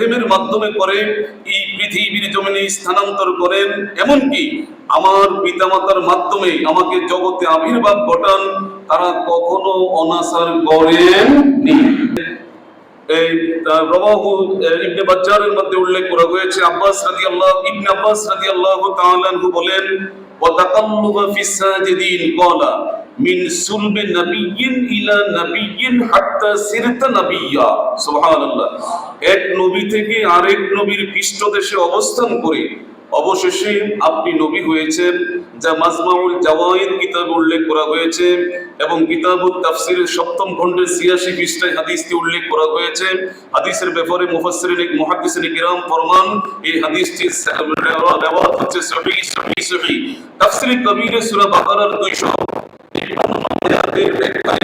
প্রেমের মাধ্যমে করে এই পৃথিবীর জমিনে স্থানান্তর করেন। এমনকি আমার পিতামাতার মাধ্যমে আমাকে জগতে আবির্ভাব ঘটান তারা কখনো অনাসার এই আহ, ইবনে বাজ্জারের মধ্যে উল্লেখ করা হয়েছে আব্বাস রাদিয়াল্লাহু ইবনে আব্বাস রাদিয়াল্লাহু তাআলা বলেন মিন সুলবি নাবিয়্যিন ইলা নাবিয়্যিন হাত্তা সিরতা নাবিয়্যা সুবহানাল্লাহ। এক নবী থেকে আরেক নবীর পৃষ্ঠদেশে অবস্থান করে অবশেষে আপনি নবী হয়েছেন, যা মাজমাউল জাওয়াইদ কিতাবে উল্লেখ করা হয়েছে এবং কিতাবুত তাফসিরের সপ্তম খণ্ডের ছিয়াশি পৃষ্ঠায় হাদিসটি উল্লেখ করা হয়েছে। হাদিসের ব্যাপারে মুফাসসিরিন মুহাদ্দিসিন কিরাম ফরমান এই হাদিসটি রিওয়ায়াত হচ্ছে সহিহ সহিহ সহিহ তাফসির কবির সূরা বাকারার 200 great win by